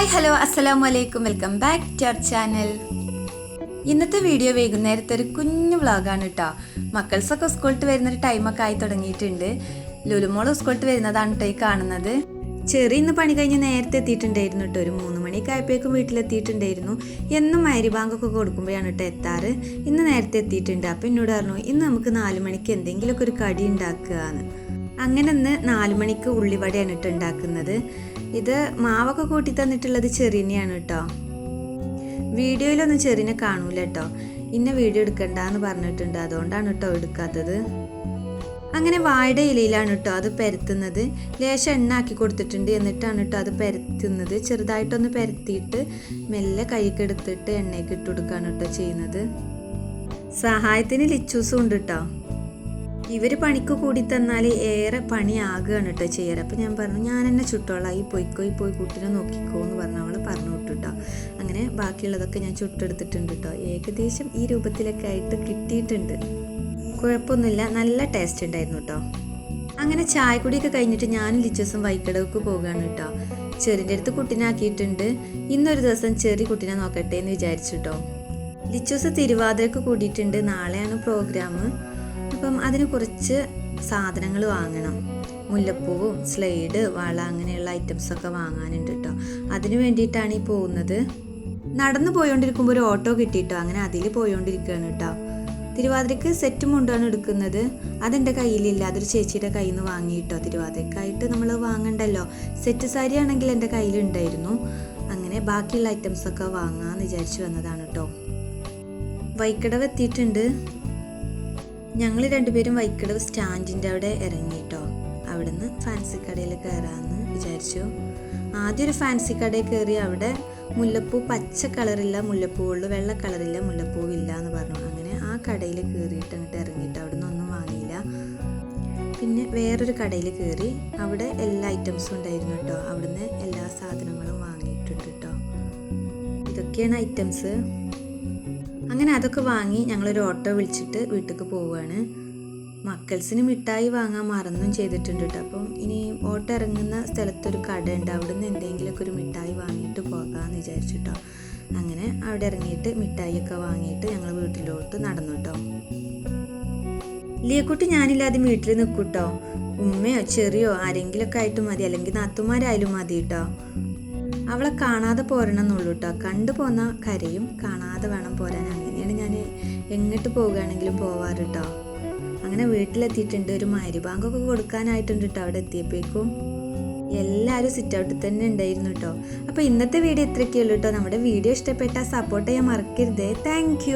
അസ്സലാമു വലൈക്കും welcome back to our channel ഇന്നത്തെ വീഡിയോ വൈകുന്നേരത്തെ ഒരു കുഞ്ഞു വ്ളോഗാണ് കേട്ടോ മക്കൾസൊക്കെ സ്കൂളിട്ട് വരുന്നൊരു ടൈമൊക്കെ ആയി തുടങ്ങിയിട്ടുണ്ട്. ലുലുമോൾ സ്കൂളിട്ട് വരുന്നതാണ് കേട്ടോ ഈ കാണുന്നത്. ചെറിയ ഇന്ന് പണി കഴിഞ്ഞ് നേരത്തെ എത്തിയിട്ടുണ്ടായിരുന്നു കേട്ടോ ഒരു മൂന്ന് മണിയൊക്കെ ആയപ്പോഴേക്കും വീട്ടിലെത്തിയിട്ടുണ്ടായിരുന്നു. എന്നും മരി ബാങ്കൊക്കെ കൊടുക്കുമ്പോഴാണ് കേട്ടോ എത്താറ്. ഇന്ന് നേരത്തെ എത്തിയിട്ടുണ്ട്. അപ്പം എന്നോട് പറഞ്ഞു ഇന്ന് നമുക്ക് നാല് മണിക്ക് എന്തെങ്കിലുമൊക്കെ ഒരു കടി ഉണ്ടാക്കുക എന്ന് അങ്ങനെ ഇന്ന് നാല് മണിക്ക് ഉള്ളിവടയാണ് ഇട്ട് ഉണ്ടാക്കുന്നത്. ഇത് മാവൊക്കെ കൂട്ടി തന്നിട്ടുള്ളത് ചെറിയനെയാണ് കേട്ടോ. വീഡിയോയിലൊന്നും ചെറിയനെ കാണൂല കേട്ടോ. ഇന്ന വീഡിയോ എടുക്കണ്ട എന്ന് പറഞ്ഞിട്ടുണ്ട്. അതുകൊണ്ടാണ് കേട്ടോ എടുക്കാത്തത്. അങ്ങനെ വാഴയുടെ ഇലയിലാണ് കേട്ടോ അത് പരത്തുന്നത്. ലേശം എണ്ണ ആക്കി കൊടുത്തിട്ടുണ്ട്. എന്നിട്ടാണ് കേട്ടോ അത് പരത്തുന്നത്. ചെറുതായിട്ടൊന്ന് പരത്തിയിട്ട് മെല്ലെ കൈക്ക് എടുത്തിട്ട് എണ്ണയ്ക്ക് ഇട്ട് കൊടുക്കുകയാണ് കേട്ടോ ചെയ്യുന്നത്. സഹായത്തിന് ലിച്ചൂസും ഉണ്ട് കേട്ടോ. ഇവർ പണിക്ക് കൂടി തന്നാൽ ഏറെ പണിയാകുകയാണ് കേട്ടോ ചെയ്യാറ്. അപ്പം ഞാൻ പറഞ്ഞു ഞാൻ എന്നെ ചുട്ടോളാം. ഈ പൊയ്ക്കോ ഈ പോയി കുട്ടീനെ നോക്കിക്കോ എന്ന് പറഞ്ഞു അവൾ പറഞ്ഞു വിട്ടു കേട്ടോ അങ്ങനെ ബാക്കിയുള്ളതൊക്കെ ഞാൻ ചുട്ടെടുത്തിട്ടുണ്ട് കേട്ടോ ഏകദേശം ഈ രൂപത്തിലൊക്കെ ആയിട്ട് കിട്ടിയിട്ടുണ്ട്. കുഴപ്പമൊന്നുമില്ല. നല്ല ടേസ്റ്റ് ഉണ്ടായിരുന്നു കേട്ടോ അങ്ങനെ ചായ കുടിയൊക്കെ കഴിഞ്ഞിട്ട് ഞാനും ലിച്ചൂസും വൈക്കടവക്ക് പോകുകയാണ് കേട്ടോ ചെറിന്റെ അടുത്ത് കുട്ടിനാക്കിയിട്ടുണ്ട്. ഇന്നൊരു ദിവസം ചെറിയ കുട്ടിനെ നോക്കട്ടെ എന്ന് വിചാരിച്ചു കേട്ടോ ലിച്ചൂസ് തിരുവാതിരക്ക് കൂടിയിട്ടുണ്ട്. നാളെയാണ് പ്രോഗ്രാം അപ്പം അതിന് കുറച്ച് സാധനങ്ങൾ വാങ്ങണം. മുല്ലപ്പൂവും സ്ലൈഡ് വള അങ്ങനെയുള്ള ഐറ്റംസൊക്കെ വാങ്ങാനുണ്ട് കേട്ടോ അതിനു വേണ്ടിയിട്ടാണ് ഈ പോകുന്നത്. നടന്നു പോയോണ്ടിരിക്കുമ്പോൾ ഒരു ഓട്ടോ കിട്ടിയിട്ടോ അങ്ങനെ അതിൽ പോയോണ്ടിരിക്കുകയാണ് കേട്ടോ തിരുവാതിരക്ക് സെറ്റ് മുണ്ടാണ് എടുക്കുന്നത് അതെന്റെ കയ്യിലില്ല. അതൊരു ചേച്ചിയുടെ കയ്യിൽ നിന്ന് വാങ്ങിയിട്ടോ തിരുവാതിരക്കായിട്ട് നമ്മൾ വാങ്ങണ്ടല്ലോ. സെറ്റ് സാരി ആണെങ്കിൽ എന്റെ കയ്യിലുണ്ടായിരുന്നു. അങ്ങനെ ബാക്കിയുള്ള ഐറ്റംസൊക്കെ വാങ്ങാമെന്ന് വിചാരിച്ചു വന്നതാണ് കേട്ടോ വൈക്കടവ് എത്തിയിട്ടുണ്ട്. ഞങ്ങൾ രണ്ടുപേരും വൈക്കടവ് സ്റ്റാൻഡിന്റെ അവിടെ ഇറങ്ങിയിട്ടോ അവിടുന്ന് ഫാൻസി കടയിൽ കയറാമെന്ന് വിചാരിച്ചു. ആദ്യം ഒരു ഫാൻസി കടയിൽ കയറി അവിടെ മുല്ലപ്പൂ പച്ച കളറില്ല മുല്ലപ്പൂവുള്ളൂ വെള്ള കളറില്ല മുല്ലപ്പൂവില്ല എന്ന് പറഞ്ഞു. അങ്ങനെ ആ കടയിൽ കയറിയിട്ട് അങ്ങോട്ട് ഇറങ്ങിയിട്ട് അവിടെ നിന്നൊന്നും വാങ്ങിയില്ല. പിന്നെ വേറൊരു കടയിൽ കയറി അവിടെ എല്ലാ ഐറ്റംസും ഉണ്ടായിരുന്നു കേട്ടോ. അവിടുന്ന് എല്ലാ സാധനങ്ങളും വാങ്ങിയിട്ടുണ്ട് കേട്ടോ. ഇതൊക്കെയാണ് ഐറ്റംസ് അങ്ങനെ അതൊക്കെ വാങ്ങി ഞങ്ങളൊരു ഓട്ടോ വിളിച്ചിട്ട് വീട്ടിലേക്ക് പോവുകയാണ്. മക്കൾസിന് മിഠായി വാങ്ങാൻ മറന്നും ചെയ്തിട്ടുണ്ട് കേട്ടോ അപ്പം ഇനി ഓട്ടോ ഇറങ്ങുന്ന സ്ഥലത്തൊരു കട ഉണ്ട് അവിടെ നിന്ന് എന്തെങ്കിലുമൊക്കെ ഒരു മിഠായി വാങ്ങിയിട്ട് പോകാമെന്ന് വിചാരിച്ചിട്ടോ അങ്ങനെ അവിടെ ഇറങ്ങിയിട്ട് മിഠായിയൊക്കെ വാങ്ങിയിട്ട് ഞങ്ങൾ വീട്ടിലോട്ട് നടന്നു കേട്ടോ ലിയക്കുട്ടി ഞാനില്ലാതെ വീട്ടിൽ നിൽക്കൂട്ടോ ഉമ്മയോ ചെറിയോ ആരെങ്കിലുമൊക്കെ ആയിട്ട് മതി. അല്ലെങ്കിൽ നാത്തുമാരായാലും മതി കേട്ടോ അവളെ കാണാതെ പോരണം എന്നുള്ളൂ കേട്ടോ കണ്ടു പോന്ന കരയും കാണാതെ വേണം പോരാൻ. അങ്ങനെയാണ് ഞാൻ എങ്ങോട്ട് പോവുകയാണെങ്കിലും പോവാറ് കേട്ടോ അങ്ങനെ വീട്ടിലെത്തിയിട്ടുണ്ട്. ഒരു മരുബാങ്കൊക്കെ കൊടുക്കാനായിട്ടുണ്ട് കേട്ടോ അവിടെ എത്തിയപ്പോഴേക്കും. എല്ലാവരും സിറ്റ് ഔട്ടിൽ തന്നെ ഉണ്ടായിരുന്നു കേട്ടോ അപ്പോൾ ഇന്നത്തെ വീഡിയോ ഇത്രയൊക്കെയുള്ളൂ കേട്ടോ നമ്മുടെ വീഡിയോ ഇഷ്ടപ്പെട്ടാൽ സപ്പോർട്ട് ചെയ്യാൻ മറക്കരുതേ. താങ്ക്